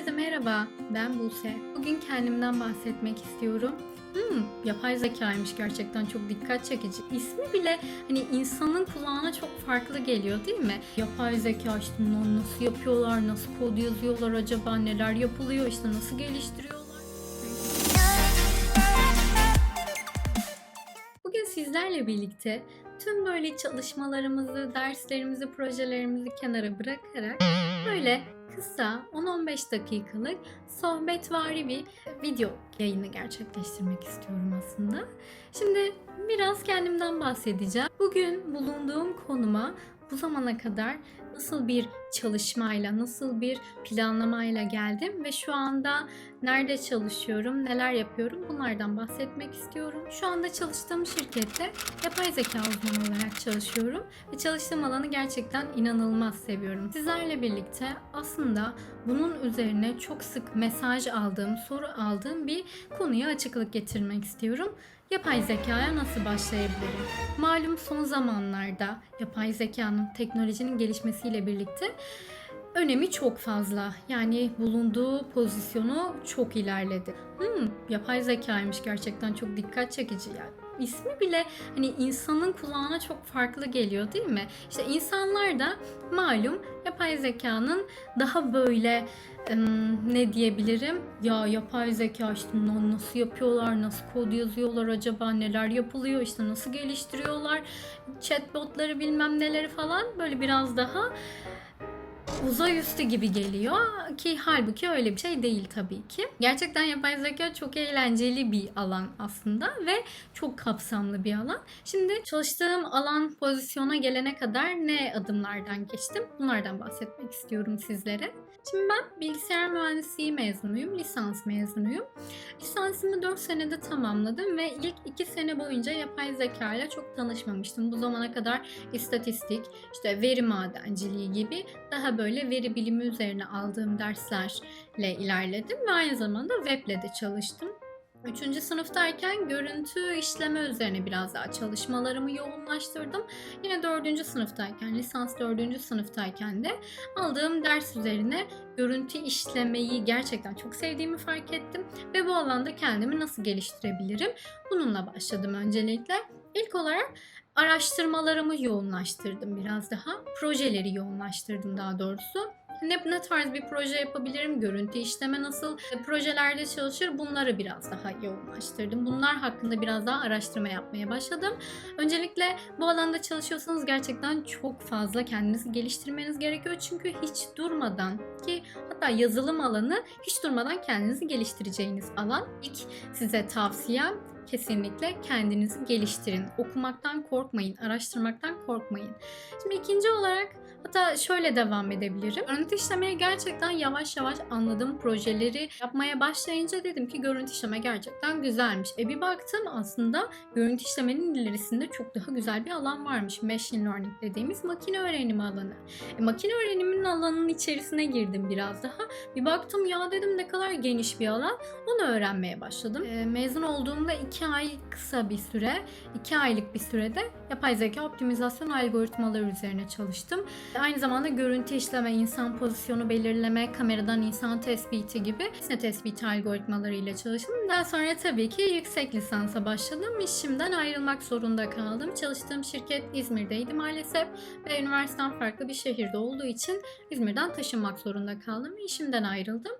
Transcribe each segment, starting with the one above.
Herkese merhaba, ben Buse. Bugün kendimden bahsetmek istiyorum. Hmm, yapay zekaymış gerçekten çok dikkat çekici. İsmi bile hani insanın kulağına çok farklı geliyor değil mi? Yapay zeka işte nasıl yapıyorlar, nasıl kod yazıyorlar acaba, neler yapılıyor, işte nasıl geliştiriyorlar. Bugün sizlerle birlikte tüm böyle çalışmalarımızı, derslerimizi, projelerimizi kenara bırakarak böyle kısa 10-15 dakikalık sohbetvari bir video yayını gerçekleştirmek istiyorum aslında. Şimdi biraz kendimden bahsedeceğim. Bugün bulunduğum konuma bu zamana kadar nasıl bir çalışmayla, nasıl bir planlamayla geldim ve şu anda nerede çalışıyorum, neler yapıyorum bunlardan bahsetmek istiyorum. Şu anda çalıştığım şirkette yapay zeka uzmanı olarak çalışıyorum ve çalıştığım alanı gerçekten inanılmaz seviyorum. Sizlerle birlikte aslında bunun üzerine çok sık mesaj aldığım, soru aldığım bir konuya açıklık getirmek istiyorum. Yapay zekaya nasıl başlayabilirim? Malum son zamanlarda yapay zekanın, teknolojinin gelişmesiyle birlikte önemi çok fazla. Yani bulunduğu pozisyonu çok ilerledi. Hmm, yapay zekaymış gerçekten çok dikkat çekici yani. İsmi bile hani insanın kulağına çok farklı geliyor değil mi? İşte insanlar da malum yapay zekanın daha böyle ne diyebilirim? Ya yapay zeka işte nasıl yapıyorlar, nasıl kod yazıyorlar acaba, neler yapılıyor, işte nasıl geliştiriyorlar, chatbotları bilmem neleri falan böyle biraz daha uzay üstü gibi geliyor ki halbuki öyle bir şey değil tabii ki. Gerçekten yapay zeka çok eğlenceli bir alan aslında ve çok kapsamlı bir alan. Şimdi çalıştığım alan pozisyona gelene kadar ne adımlardan geçtim? Bunlardan bahsetmek istiyorum sizlere. Şimdi ben bilgisayar mühendisliği mezunuyum, lisans mezunuyum. Lisansımı 4 senede tamamladım ve ilk 2 sene boyunca yapay zeka ile çok tanışmamıştım. Bu zamana kadar istatistik, işte veri madenciliği gibi daha böyle veri bilimi üzerine aldığım derslerle ilerledim ve aynı zamanda weble de çalıştım. Üçüncü sınıftayken görüntü işleme üzerine biraz daha çalışmalarımı yoğunlaştırdım. Yine dördüncü sınıftayken, lisans dördüncü sınıftayken de aldığım ders üzerine görüntü işlemeyi gerçekten çok sevdiğimi fark ettim. Ve bu alanda kendimi nasıl geliştirebilirim? Bununla başladım öncelikle. İlk olarak araştırmalarımı yoğunlaştırdım biraz daha. Projeleri yoğunlaştırdım daha doğrusu. Ne, ne tarz bir proje yapabilirim, görüntü işleme nasıl, e, projelerde çalışır bunları biraz daha yoğunlaştırdım. Bunlar hakkında biraz daha araştırma yapmaya başladım. Öncelikle bu alanda çalışıyorsanız gerçekten çok fazla kendinizi geliştirmeniz gerekiyor. Çünkü hiç durmadan ki hatta yazılım alanı hiç durmadan kendinizi geliştireceğiniz alan. İlk size tavsiyem kesinlikle kendinizi geliştirin. Okumaktan korkmayın, araştırmaktan korkmayın. Şimdi ikinci olarak hatta şöyle devam edebilirim. Görüntü işlemeyi gerçekten yavaş yavaş anladım. Projeleri yapmaya başlayınca dedim ki görüntü işleme gerçekten güzelmiş. E bir baktım aslında görüntü işlemenin ilerisinde çok daha güzel bir alan varmış. Machine learning dediğimiz makine öğrenimi alanı. E, makine öğreniminin alanının içerisine girdim biraz daha. Bir baktım ya dedim ne kadar geniş bir alan. Onu öğrenmeye başladım. E, mezun olduğumda iki ay kısa bir süre, iki aylık bir sürede yapay zeka optimizasyon algoritmaları üzerine çalıştım. Aynı zamanda görüntü işleme, insan pozisyonu belirleme, kameradan insan tespiti gibi nesne tespiti algoritmaları ile çalıştım. Daha sonra tabii ki yüksek lisansa başladım. İşimden ayrılmak zorunda kaldım. Çalıştığım şirket İzmir'deydi maalesef ve üniversitem farklı bir şehirde olduğu için İzmir'den taşınmak zorunda kaldım. İşimden ayrıldım.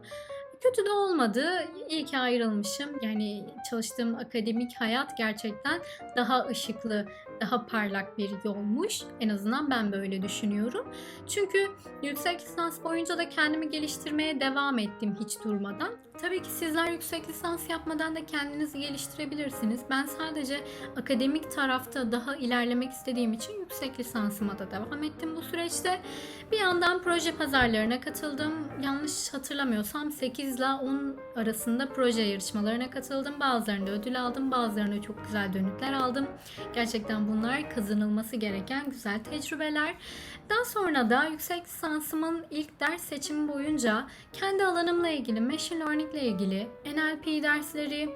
Kötü de olmadı. İyi ki ayrılmışım. Yani çalıştığım akademik hayat gerçekten daha ışıklı, daha parlak bir yolmuş. En azından ben böyle düşünüyorum. Çünkü yüksek lisans boyunca da kendimi geliştirmeye devam ettim hiç durmadan. Tabii ki sizler yüksek lisans yapmadan da kendinizi geliştirebilirsiniz. Ben sadece akademik tarafta daha ilerlemek istediğim için yüksek lisansıma da devam ettim bu süreçte. Bir yandan proje pazarlarına katıldım. Yanlış hatırlamıyorsam 8 ile 10 arasında proje yarışmalarına katıldım. Bazılarında ödül aldım, bazılarında çok güzel dönütler aldım. Gerçekten bunlar kazanılması gereken güzel tecrübeler. Daha sonra da yüksek lisansımın ilk ders seçimi boyunca kendi alanımla ilgili, machine learning ile ilgili NLP dersleri,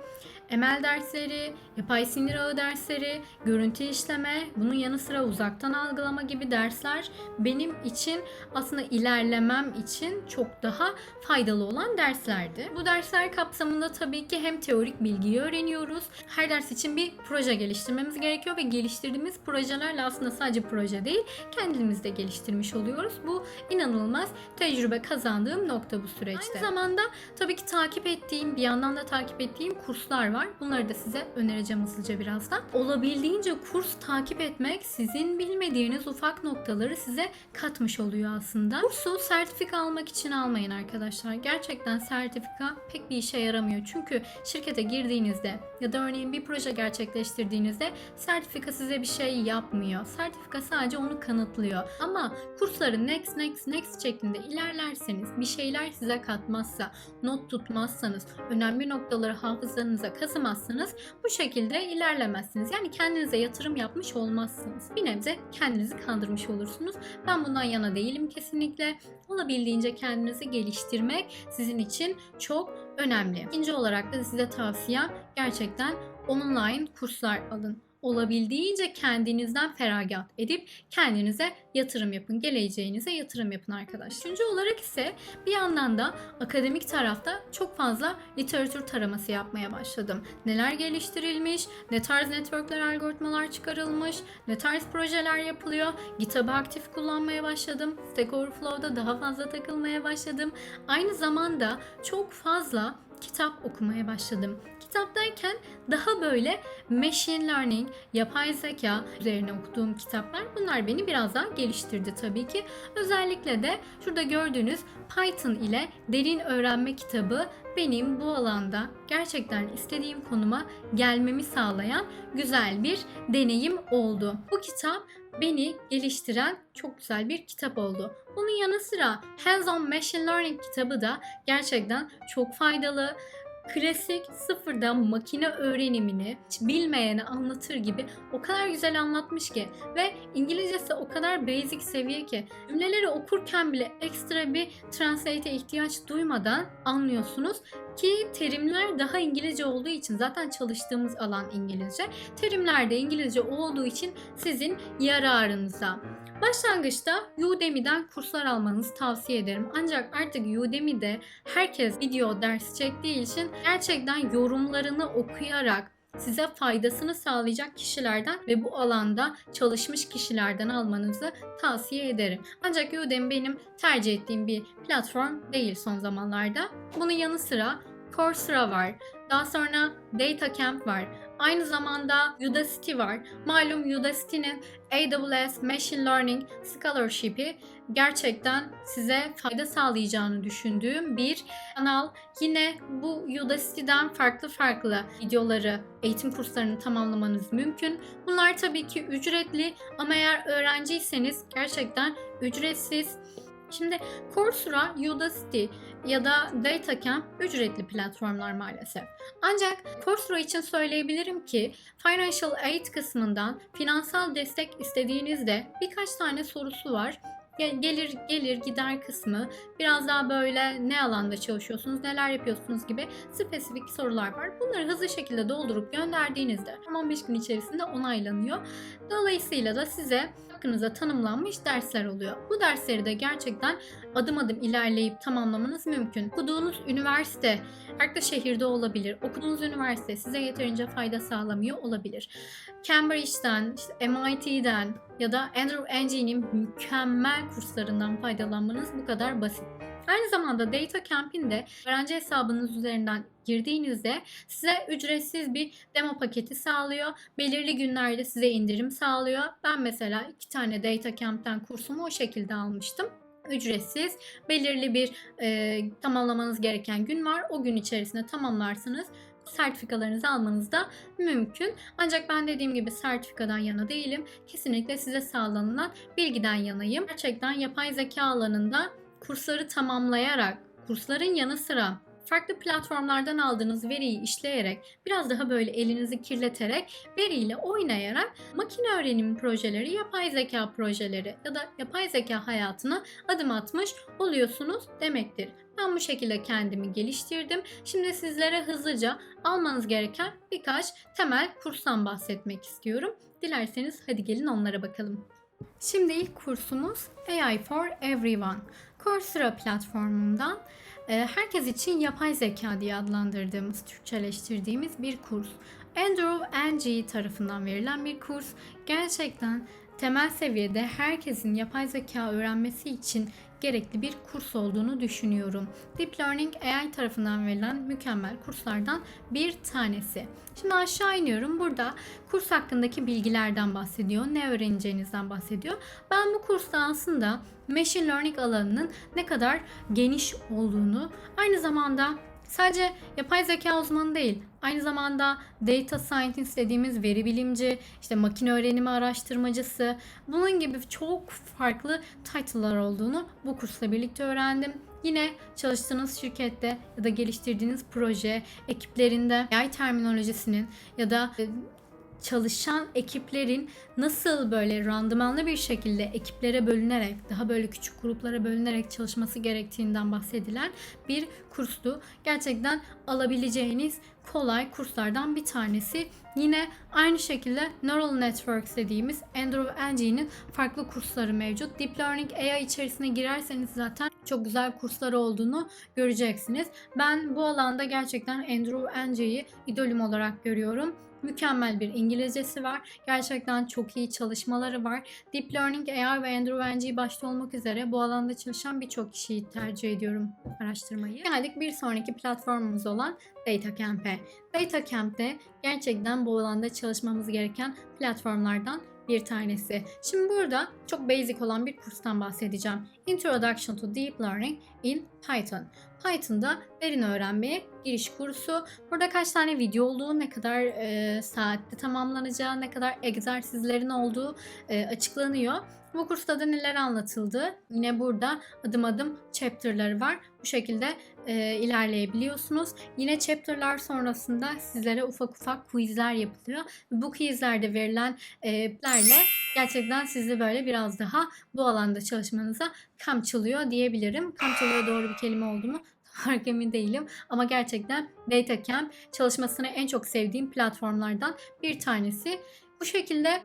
ML dersleri, yapay sinir ağı dersleri, görüntü işleme, bunun yanı sıra uzaktan algılama gibi dersler benim için aslında ilerlemem için çok daha faydalı olan derslerdi. Bu dersler kapsamında tabii ki hem teorik bilgiyi öğreniyoruz. Her ders için bir proje geliştirmemiz gerekiyor ve geliştirdiğimiz projelerle aslında sadece proje değil, kendimizi de geliştirmiş oluyoruz. Bu inanılmaz tecrübe kazandığım nokta bu süreçte. Aynı zamanda tabii ki takip ettiğim, bir yandan da takip ettiğim kurslar var. Bunları da size önereceğim hızlıca birazdan. Olabildiğince kurs takip etmek sizin bilmediğiniz ufak noktaları size katmış oluyor aslında. Kursu sertifika almak için almayın arkadaşlar. Gerçekten sertifika pek bir işe yaramıyor. Çünkü şirkete girdiğinizde ya da örneğin bir proje gerçekleştirdiğinizde sertifika size bir şey yapmıyor. Sertifika sadece onu kanıtlıyor. Ama kursları next next next şeklinde ilerlerseniz bir şeyler size katmazsa, not tutmazsanız, önemli noktaları hafızanıza kazımazsanız bu şekilde ilerlemezsiniz. Yani kendinize yatırım yapmış olmazsınız. Bir nebze kendinizi kandırmış olursunuz. Ben bundan yana değilim kesinlikle. Olabildiğince kendinizi geliştirmek sizin için çok önemli. İkinci olarak da size tavsiyem gerçekten online kurslar alın olabildiğince kendinizden feragat edip kendinize yatırım yapın. Geleceğinize yatırım yapın arkadaşlar. Üçüncü olarak ise bir yandan da akademik tarafta çok fazla literatür taraması yapmaya başladım. Neler geliştirilmiş, ne tarz networkler, algoritmalar çıkarılmış, ne tarz projeler yapılıyor. GitHub'ı aktif kullanmaya başladım. Stack Overflow'da daha fazla takılmaya başladım. Aynı zamanda çok fazla kitap okumaya başladım. Kitap derken daha böyle machine learning, yapay zeka üzerine okuduğum kitaplar bunlar beni biraz daha geliştirdi tabii ki. Özellikle de şurada gördüğünüz Python ile derin öğrenme kitabı benim bu alanda gerçekten istediğim konuma gelmemi sağlayan güzel bir deneyim oldu. Bu kitap beni geliştiren çok güzel bir kitap oldu. Bunun yanı sıra Hands-on Machine Learning kitabı da gerçekten çok faydalı. Klasik sıfırdan makine öğrenimini bilmeyene anlatır gibi o kadar güzel anlatmış ki ve İngilizcesi o kadar basic seviye ki cümleleri okurken bile ekstra bir translate'e ihtiyaç duymadan anlıyorsunuz ki terimler daha İngilizce olduğu için zaten çalıştığımız alan İngilizce. Terimler de İngilizce olduğu için sizin yararınıza. Başlangıçta Udemy'den kurslar almanızı tavsiye ederim. Ancak artık Udemy'de herkes video ders çektiği için gerçekten yorumlarını okuyarak size faydasını sağlayacak kişilerden ve bu alanda çalışmış kişilerden almanızı tavsiye ederim. Ancak Udemy benim tercih ettiğim bir platform değil son zamanlarda. Bunun yanı sıra Coursera var. Daha sonra Data Camp var. Aynı zamanda Udacity var. Malum Udacity'nin AWS Machine Learning Scholarship'i gerçekten size fayda sağlayacağını düşündüğüm bir kanal. Yine bu Udacity'den farklı farklı videoları, eğitim kurslarını tamamlamanız mümkün. Bunlar tabii ki ücretli ama eğer öğrenciyseniz gerçekten ücretsiz. Şimdi Coursera, Udacity ya da DataCamp ücretli platformlar maalesef. Ancak Coursera için söyleyebilirim ki Financial Aid kısmından finansal destek istediğinizde birkaç tane sorusu var. Gel- Gelir gelir gider kısmı biraz daha böyle ne alanda çalışıyorsunuz neler yapıyorsunuz gibi spesifik sorular var. Bunları hızlı şekilde doldurup gönderdiğinizde 15 gün içerisinde onaylanıyor. Dolayısıyla da size hakkınıza tanımlanmış dersler oluyor. Bu dersleri de gerçekten adım adım ilerleyip tamamlamanız mümkün. Okuduğunuz üniversite farklı şehirde olabilir. Okuduğunuz üniversite size yeterince fayda sağlamıyor olabilir. Cambridge'den, işte MIT'den ya da Andrew Ng'nin mükemmel kurslarından faydalanmanız bu kadar basit. Aynı zamanda Data Camp'in de öğrenci hesabınız üzerinden girdiğinizde size ücretsiz bir demo paketi sağlıyor. Belirli günlerde size indirim sağlıyor. Ben mesela iki tane Data Camp'ten kursumu o şekilde almıştım ücretsiz. Belirli bir e, tamamlamanız gereken gün var. O gün içerisinde tamamlarsanız sertifikalarınızı almanız da mümkün. Ancak ben dediğim gibi sertifikadan yana değilim. Kesinlikle size sağlanılan bilgiden yanayım. Gerçekten yapay zeka alanında kursları tamamlayarak, kursların yanı sıra farklı platformlardan aldığınız veriyi işleyerek, biraz daha böyle elinizi kirleterek, veriyle oynayarak makine öğrenimi projeleri, yapay zeka projeleri ya da yapay zeka hayatına adım atmış oluyorsunuz demektir. Ben bu şekilde kendimi geliştirdim. Şimdi sizlere hızlıca almanız gereken birkaç temel kurstan bahsetmek istiyorum. Dilerseniz hadi gelin onlara bakalım. Şimdi ilk kursumuz AI for Everyone. Coursera platformundan e, herkes için yapay zeka diye adlandırdığımız, Türkçeleştirdiğimiz bir kurs. Andrew Ng tarafından verilen bir kurs. Gerçekten temel seviyede herkesin yapay zeka öğrenmesi için gerekli bir kurs olduğunu düşünüyorum. Deep Learning AI tarafından verilen mükemmel kurslardan bir tanesi. Şimdi aşağı iniyorum. Burada kurs hakkındaki bilgilerden bahsediyor. Ne öğreneceğinizden bahsediyor. Ben bu kursta aslında Machine Learning alanının ne kadar geniş olduğunu, aynı zamanda sadece yapay zeka uzmanı değil, aynı zamanda data scientist dediğimiz veri bilimci, işte makine öğrenimi araştırmacısı, bunun gibi çok farklı title'lar olduğunu bu kursla birlikte öğrendim. Yine çalıştığınız şirkette ya da geliştirdiğiniz proje ekiplerinde AI terminolojisinin ya da e, çalışan ekiplerin nasıl böyle randımanlı bir şekilde ekiplere bölünerek, daha böyle küçük gruplara bölünerek çalışması gerektiğinden bahsedilen bir kurstu. Gerçekten alabileceğiniz kolay kurslardan bir tanesi. Yine aynı şekilde Neural Networks dediğimiz Andrew Ng'nin farklı kursları mevcut. Deep Learning AI içerisine girerseniz zaten çok güzel kurslar olduğunu göreceksiniz. Ben bu alanda gerçekten Andrew Ng'yi idolüm olarak görüyorum mükemmel bir İngilizcesi var. Gerçekten çok iyi çalışmaları var. Deep Learning AI ve Andrew Ng başta olmak üzere bu alanda çalışan birçok kişiyi tercih ediyorum araştırmayı. Geldik bir sonraki platformumuz olan DataCamp'e. DataCamp'te gerçekten bu alanda çalışmamız gereken platformlardan bir tanesi. Şimdi burada çok basic olan bir kurstan bahsedeceğim. Introduction to Deep Learning in Python. Python'da derin öğrenmeye giriş kursu. Burada kaç tane video olduğu, ne kadar e, saatte tamamlanacağı, ne kadar egzersizlerin olduğu e, açıklanıyor. Bu kursta da neler anlatıldı? Yine burada adım adım chapter'ları var. Bu şekilde e, ilerleyebiliyorsunuz. Yine chapter'lar sonrasında sizlere ufak ufak quizler yapılıyor. Bu quizlerde verilen e, lerle gerçekten sizi böyle biraz daha bu alanda çalışmanıza kamçılıyor diyebilirim. Kamçılıyor doğru bir kelime oldu mu? Fark emin değilim ama gerçekten DataCamp çalışmasını en çok sevdiğim platformlardan bir tanesi. Bu şekilde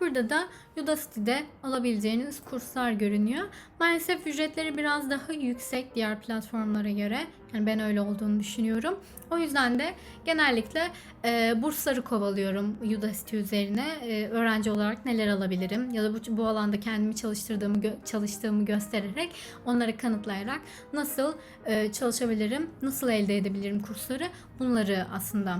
Burada da Udacity'de alabileceğiniz kurslar görünüyor. Maalesef ücretleri biraz daha yüksek diğer platformlara göre. Yani ben öyle olduğunu düşünüyorum. O yüzden de genellikle e, bursları kovalıyorum Udacity üzerine. E, öğrenci olarak neler alabilirim ya da bu, bu alanda kendimi çalıştırdığımı gö- çalıştığımı göstererek onları kanıtlayarak nasıl e, çalışabilirim, nasıl elde edebilirim kursları bunları aslında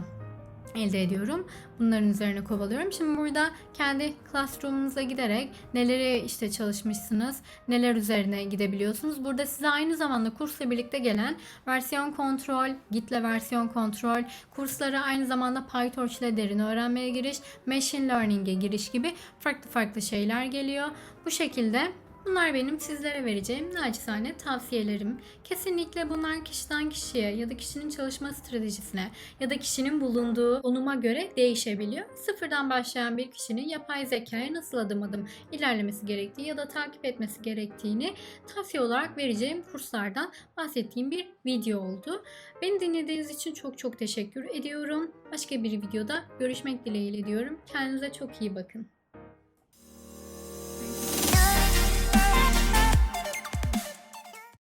elde ediyorum. Bunların üzerine kovalıyorum. Şimdi burada kendi classroom'unuza giderek neleri işte çalışmışsınız, neler üzerine gidebiliyorsunuz. Burada size aynı zamanda kursla birlikte gelen versiyon kontrol, Git'le versiyon kontrol, kurslara aynı zamanda PyTorch ile derin öğrenmeye giriş, machine learning'e giriş gibi farklı farklı şeyler geliyor. Bu şekilde Bunlar benim sizlere vereceğim naçizane tavsiyelerim. Kesinlikle bunlar kişiden kişiye ya da kişinin çalışma stratejisine ya da kişinin bulunduğu konuma göre değişebiliyor. Sıfırdan başlayan bir kişinin yapay zekaya nasıl adım adım ilerlemesi gerektiği ya da takip etmesi gerektiğini tavsiye olarak vereceğim kurslardan bahsettiğim bir video oldu. Beni dinlediğiniz için çok çok teşekkür ediyorum. Başka bir videoda görüşmek dileğiyle diyorum. Kendinize çok iyi bakın.